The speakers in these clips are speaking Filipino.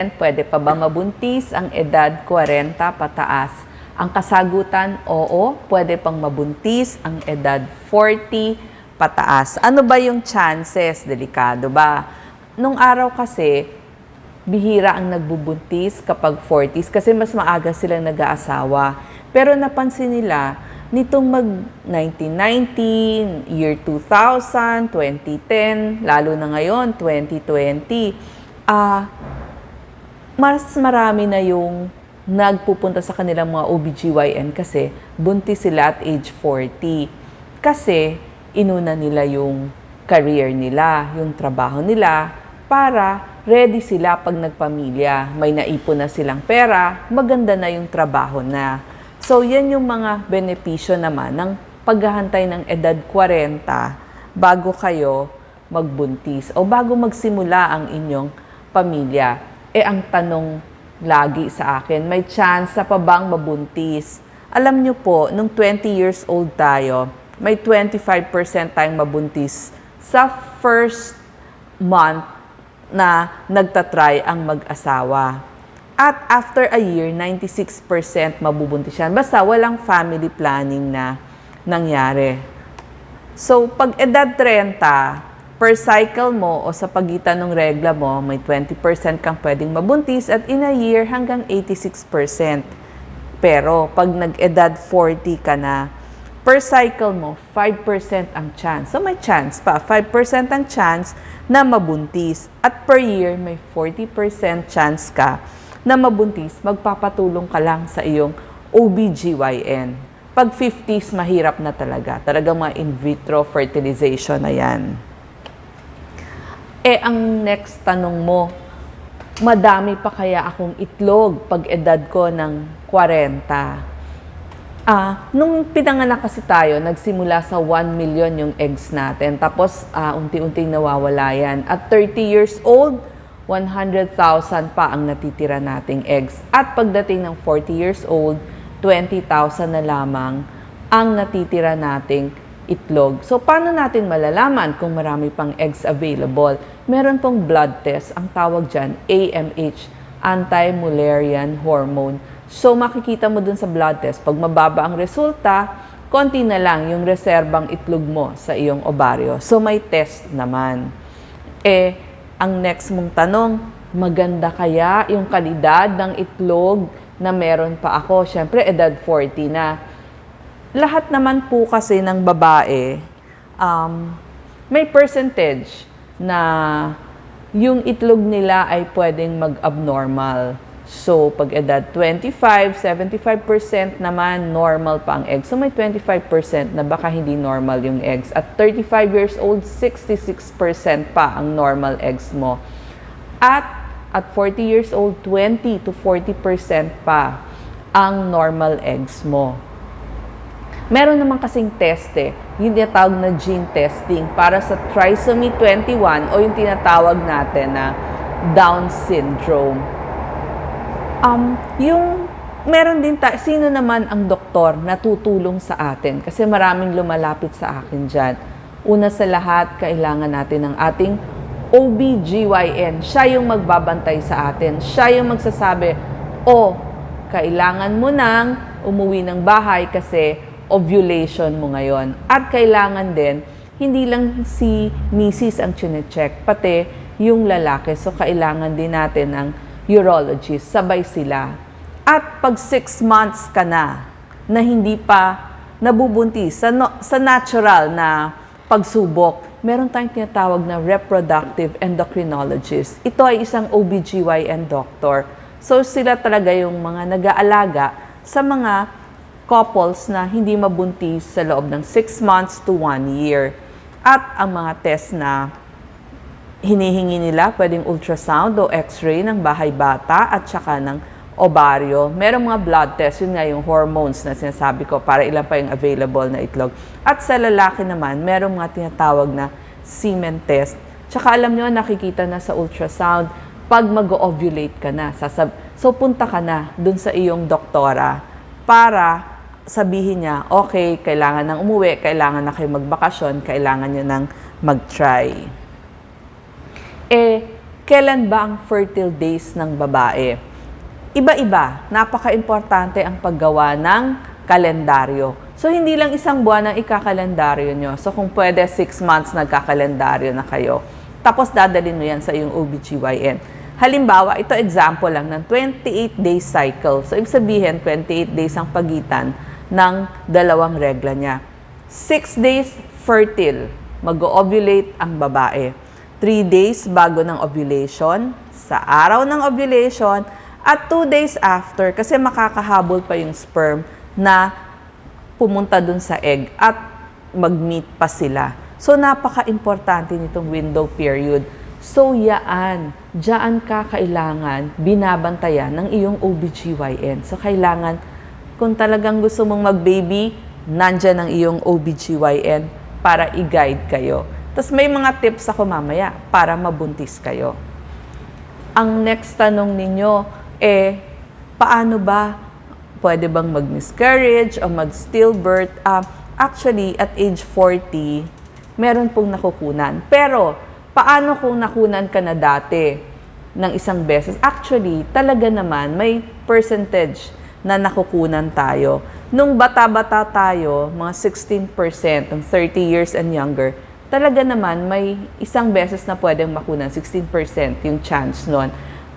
Pwede pa ba mabuntis ang edad 40 pataas? Ang kasagutan, oo, pwede pang mabuntis ang edad 40 pataas. Ano ba yung chances? Delikado ba? Nung araw kasi, bihira ang nagbubuntis kapag 40s kasi mas maaga silang nag-aasawa. Pero napansin nila, nitong mag 1990, year 2000, 2010, lalo na ngayon, 2020, ah, mas marami na yung nagpupunta sa kanilang mga OBGYN kasi buntis sila at age 40. Kasi inuna nila yung career nila, yung trabaho nila, para ready sila pag nagpamilya. May naipon na silang pera, maganda na yung trabaho na. So, yan yung mga benepisyo naman ng paghahantay ng edad 40 bago kayo magbuntis o bago magsimula ang inyong pamilya. Eh, ang tanong lagi sa akin, may chance pa bang mabuntis? Alam nyo po, nung 20 years old tayo, may 25% tayong mabuntis sa first month na nagtatry ang mag-asawa. At after a year, 96% mabubuntis yan. Basta walang family planning na nangyari. So, pag edad 30, per cycle mo o sa pagitan ng regla mo, may 20% kang pwedeng mabuntis at in a year hanggang 86%. Pero pag nag-edad 40 ka na, per cycle mo, 5% ang chance. So may chance pa, 5% ang chance na mabuntis. At per year, may 40% chance ka na mabuntis, magpapatulong ka lang sa iyong OBGYN. Pag 50s, mahirap na talaga. Talagang mga in vitro fertilization na yan. Eh, ang next tanong mo, madami pa kaya akong itlog pag edad ko ng 40? Ah, nung pinanganak kasi tayo, nagsimula sa 1 million yung eggs natin. Tapos, ah, unti-unting nawawala yan. At 30 years old, 100,000 pa ang natitira nating eggs. At pagdating ng 40 years old, 20,000 na lamang ang natitira nating itlog. So, paano natin malalaman kung marami pang eggs available? Meron pong blood test, ang tawag dyan, AMH, Anti-Mullerian Hormone. So, makikita mo dun sa blood test, pag mababa ang resulta, konti na lang yung reserbang itlog mo sa iyong ovaryo. So, may test naman. Eh, ang next mong tanong, maganda kaya yung kalidad ng itlog na meron pa ako? Siyempre, edad 40 na lahat naman po kasi ng babae, um, may percentage na yung itlog nila ay pwedeng mag-abnormal. So, pag edad 25, 75% naman normal pa ang eggs. So, may 25% na baka hindi normal yung eggs. At 35 years old, 66% pa ang normal eggs mo. At at 40 years old, 20 to 40% pa ang normal eggs mo. Meron naman kasing test eh, yung tinatawag na gene testing para sa trisomy 21 o yung tinatawag natin na Down syndrome. Um, yung meron din ta sino naman ang doktor na tutulong sa atin kasi maraming lumalapit sa akin diyan. Una sa lahat, kailangan natin ng ating OBGYN. Siya yung magbabantay sa atin. Siya yung magsasabi, "Oh, kailangan mo nang umuwi ng bahay kasi ovulation mo ngayon. At kailangan din, hindi lang si Mrs. ang chinecheck, pati yung lalaki. So, kailangan din natin ng urologist. Sabay sila. At pag six months ka na, na hindi pa nabubuntis sa, no- sa natural na pagsubok, meron tayong tinatawag na reproductive endocrinologist. Ito ay isang OBGYN doctor. So, sila talaga yung mga nag-aalaga sa mga couples na hindi mabuntis sa loob ng 6 months to 1 year. At ang mga test na hinihingi nila, pwedeng ultrasound o x-ray ng bahay bata at saka ng ovaryo. Merong mga blood test, yun nga yung hormones na sinasabi ko para ilan pa yung available na itlog. At sa lalaki naman, merong mga tinatawag na semen test. Tsaka alam nyo, nakikita na sa ultrasound, pag mag-ovulate ka na, sasab so punta ka na dun sa iyong doktora para sabihin niya, okay, kailangan nang umuwi, kailangan na kayo magbakasyon, kailangan niyo nang mag-try. Eh, kailan ba ang fertile days ng babae? Iba-iba, napaka-importante ang paggawa ng kalendaryo. So, hindi lang isang buwan ang ikakalendaryo nyo. So, kung pwede, six months nagkakalendaryo na kayo. Tapos, dadalhin mo yan sa iyong OBGYN. Halimbawa, ito example lang ng 28-day cycle. So, ibig sabihin, 28 days ang pagitan ng dalawang regla niya. 6 days fertile, mag-ovulate ang babae. 3 days bago ng ovulation, sa araw ng ovulation, at 2 days after kasi makakahabol pa yung sperm na pumunta dun sa egg at mag-meet pa sila. So, napaka-importante nitong window period. So, yaan, dyan ka kailangan binabantayan ng iyong OBGYN. So, kailangan, kung talagang gusto mong mag-baby, nandyan ang iyong OBGYN para i-guide kayo. Tapos may mga tips ako mamaya para mabuntis kayo. Ang next tanong ninyo, eh, paano ba pwede bang mag-miscarriage o mag-stillbirth? Ah, actually, at age 40, meron pong nakukunan. Pero, paano kung nakunan ka na dati ng isang beses? Actually, talaga naman, may percentage na nakukunan tayo. Nung bata-bata tayo, mga 16% ng 30 years and younger, talaga naman may isang beses na pwedeng makunan, 16% yung chance nun.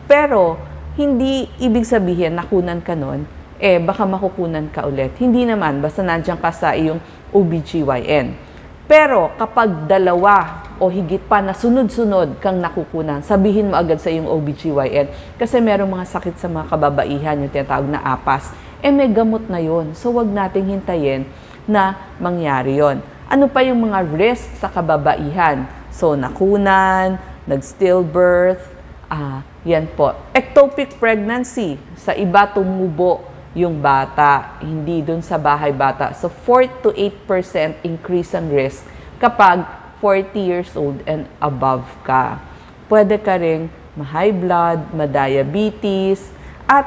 Pero, hindi ibig sabihin nakunan ka nun, eh baka makukunan ka ulit. Hindi naman, basta nandiyan ka sa iyong OBGYN. Pero kapag dalawa o higit pa na sunod-sunod kang nakukunan, sabihin mo agad sa iyong OBGYN kasi merong mga sakit sa mga kababaihan, yung tinatawag na apas, eh may gamot na yon. So wag nating hintayin na mangyari yon. Ano pa yung mga risk sa kababaihan? So nakunan, nag-stillbirth, ah, yan po. Ectopic pregnancy, sa iba tumubo yung bata, hindi dun sa bahay bata. So 4 to 8% increase ang risk kapag 40 years old and above ka. Pwede ka ring ma-high blood, ma-diabetes, at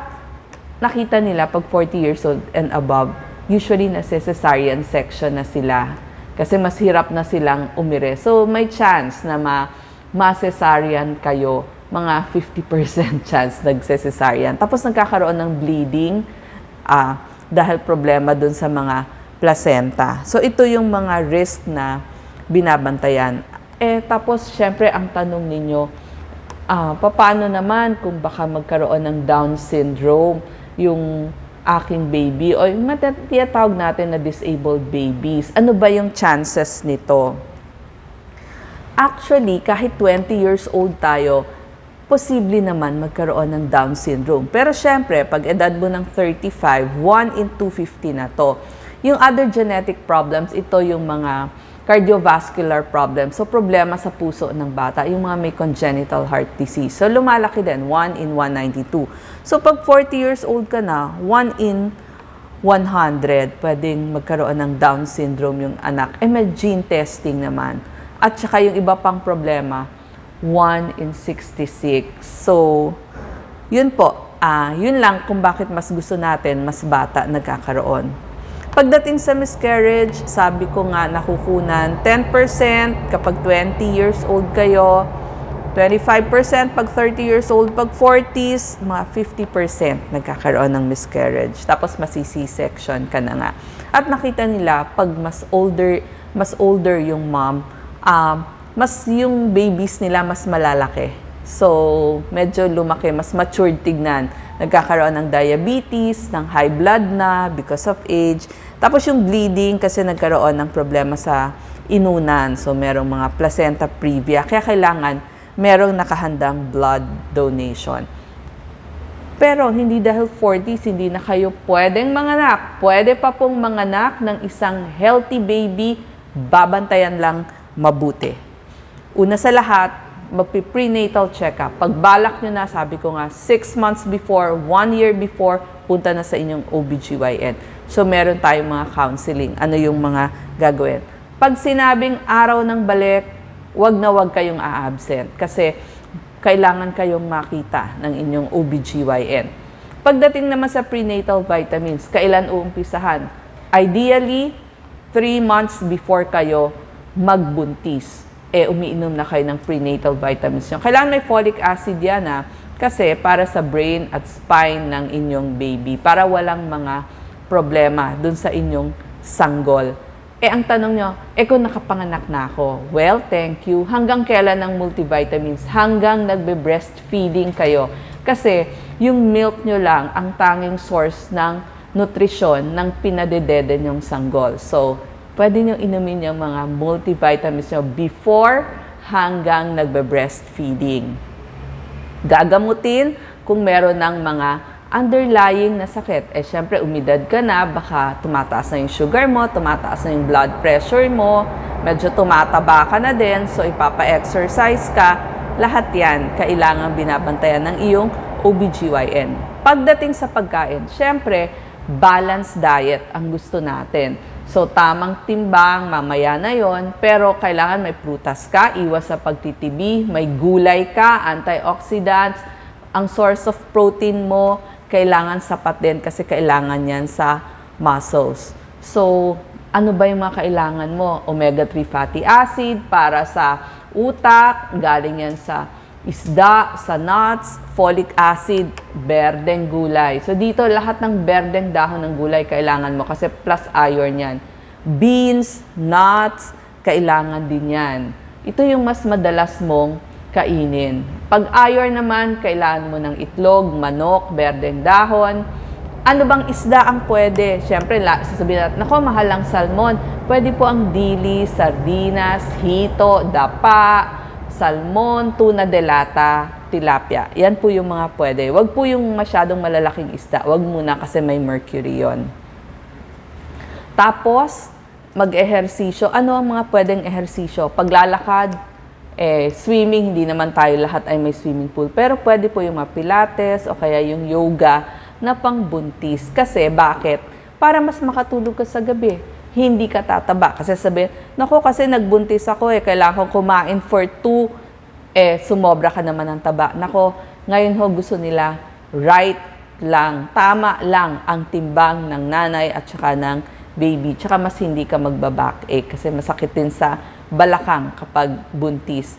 nakita nila pag 40 years old and above, usually na cesarean section na sila. Kasi mas hirap na silang umire. So may chance na ma ma-cesarean kayo, mga 50% chance nagse-cesarean. Tapos nagkakaroon ng bleeding ah, dahil problema dun sa mga placenta. So ito yung mga risk na binabantayan. Eh tapos syempre ang tanong ninyo, ah, paano naman kung baka magkaroon ng Down syndrome yung aking baby o yung tinatawag natin na disabled babies. Ano ba yung chances nito? Actually, kahit 20 years old tayo, posible naman magkaroon ng Down syndrome. Pero syempre, pag edad mo ng 35, 1 in 250 na to. Yung other genetic problems, ito yung mga cardiovascular problems. So, problema sa puso ng bata, yung mga may congenital heart disease. So, lumalaki din, 1 in 192. So, pag 40 years old ka na, 1 in 100, pwedeng magkaroon ng Down syndrome yung anak. Eh, may gene testing naman. At saka yung iba pang problema, 1 in 66. So, yun po. Ah, yun lang kung bakit mas gusto natin mas bata nagkakaroon. Pagdating sa miscarriage, sabi ko nga nakukunan 10% kapag 20 years old kayo, 25% pag 30 years old, pag 40s, mga 50% nagkakaroon ng miscarriage. Tapos masisi-section ka na nga. At nakita nila pag mas older, mas older yung mom, um, mas yung babies nila mas malalaki. So, medyo lumaki, mas matured tignan. Nagkakaroon ng diabetes, ng high blood na because of age. Tapos yung bleeding kasi nagkaroon ng problema sa inunan. So, merong mga placenta previa. Kaya kailangan merong nakahandang blood donation. Pero hindi dahil 40s, hindi na kayo pwedeng manganak. Pwede pa pong manganak ng isang healthy baby, babantayan lang mabuti. Una sa lahat, magpi-prenatal check-up. Pagbalak nyo na, sabi ko nga, 6 months before, 1 year before, punta na sa inyong OBGYN. So, meron tayong mga counseling. Ano yung mga gagawin? Pag sinabing araw ng balik, wag na wag kayong a-absent kasi kailangan kayong makita ng inyong OBGYN. Pagdating naman sa prenatal vitamins, kailan uumpisahan? Ideally, 3 months before kayo magbuntis. eh umiinom na kayo ng prenatal vitamins. Kailangan may folic acid yan ha, kasi para sa brain at spine ng inyong baby, para walang mga problema dun sa inyong sanggol. Eh, ang tanong nyo, eh kung nakapanganak na ako, well, thank you. Hanggang kailan ng multivitamins? Hanggang nagbe-breastfeeding kayo. Kasi yung milk nyo lang ang tanging source ng nutrisyon ng pinadedede nyong sanggol. So, pwede nyo inumin yung mga multivitamins nyo before hanggang nagbe-breastfeeding gagamutin kung meron ng mga underlying na sakit. Eh, syempre, umidad ka na, baka tumataas na yung sugar mo, tumataas na yung blood pressure mo, medyo tumataba ka na din, so ipapa-exercise ka. Lahat yan, kailangan binabantayan ng iyong OBGYN. Pagdating sa pagkain, syempre, balanced diet ang gusto natin. So, tamang timbang, mamaya na yon pero kailangan may prutas ka, iwas sa pagtitibi, may gulay ka, antioxidants, ang source of protein mo, kailangan sapat din kasi kailangan yan sa muscles. So, ano ba yung mga kailangan mo? Omega-3 fatty acid para sa utak, galing yan sa isda, sa nuts, folic acid, berdeng gulay. So dito lahat ng berdeng dahon ng gulay kailangan mo kasi plus iron yan. Beans, nuts, kailangan din yan. Ito yung mas madalas mong kainin. Pag iron naman, kailangan mo ng itlog, manok, berdeng dahon. Ano bang isda ang pwede? Siyempre, sasabihin natin, nako, mahal ang salmon. Pwede po ang dili, sardinas, hito, dapa, salmon, tuna de lata, tilapia. Yan po yung mga pwede. Huwag po yung masyadong malalaking isda. Huwag muna kasi may mercury yon. Tapos, mag-ehersisyo. Ano ang mga pwedeng ehersisyo? Paglalakad, eh, swimming, hindi naman tayo lahat ay may swimming pool. Pero pwede po yung mga pilates o kaya yung yoga na pangbuntis. Kasi bakit? Para mas makatulog ka sa gabi. Hindi ka tataba. Kasi sabi, nako kasi nagbuntis ako eh, kailangan kong kumain for two, eh, sumobra ka naman ng taba. Nako, ngayon ho gusto nila right lang, tama lang ang timbang ng nanay at saka ng baby. Tsaka mas hindi ka magbaback kasi masakit din sa balakang kapag buntis.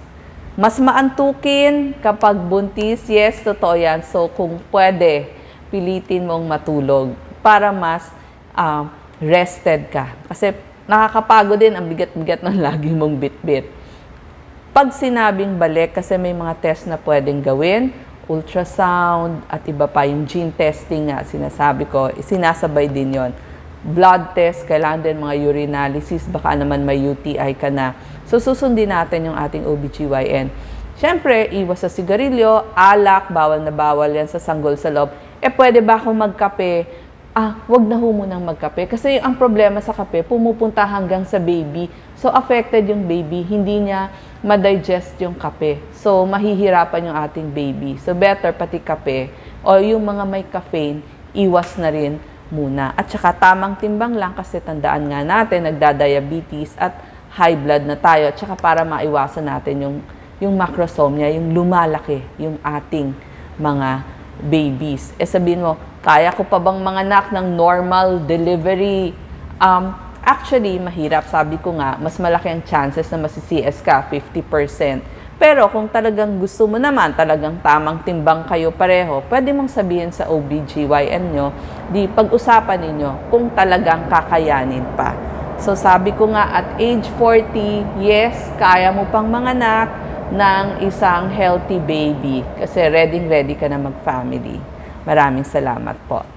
Mas maantukin kapag buntis, yes, totoo yan. So kung pwede, pilitin mong matulog para mas ah, rested ka. Kasi nakakapagod din ang bigat-bigat ng lagi mong bit-bit. Pag sinabing balik, kasi may mga test na pwedeng gawin, ultrasound at iba pa yung gene testing nga sinasabi ko, sinasabay din yon blood test, kailangan din mga urinalysis, baka naman may UTI ka na. So, susundin natin yung ating OBGYN. Siyempre, iwas sa sigarilyo, alak, bawal na bawal yan sa sanggol sa loob. Eh, pwede ba akong magkape? Ah, wag na ho munang magkape. Kasi ang problema sa kape, pumupunta hanggang sa baby. So, affected yung baby. Hindi niya ma-digest yung kape. So, mahihirapan yung ating baby. So, better pati kape o yung mga may caffeine, iwas na rin muna. At saka tamang timbang lang kasi tandaan nga natin, nagda-diabetes at high blood na tayo. At saka para maiwasan natin yung, yung macrosomia, yung lumalaki, yung ating mga babies. E sabihin mo, kaya ko pa bang mga anak ng normal delivery? Um, actually, mahirap. Sabi ko nga, mas malaki ang chances na masi-CS ka, 50%. Pero kung talagang gusto mo naman, talagang tamang timbang kayo pareho, pwede mong sabihin sa OBGYN nyo, di pag-usapan ninyo kung talagang kakayanin pa. So sabi ko nga at age 40, yes, kaya mo pang manganak ng isang healthy baby kasi ready ready ka na mag-family. Maraming salamat po.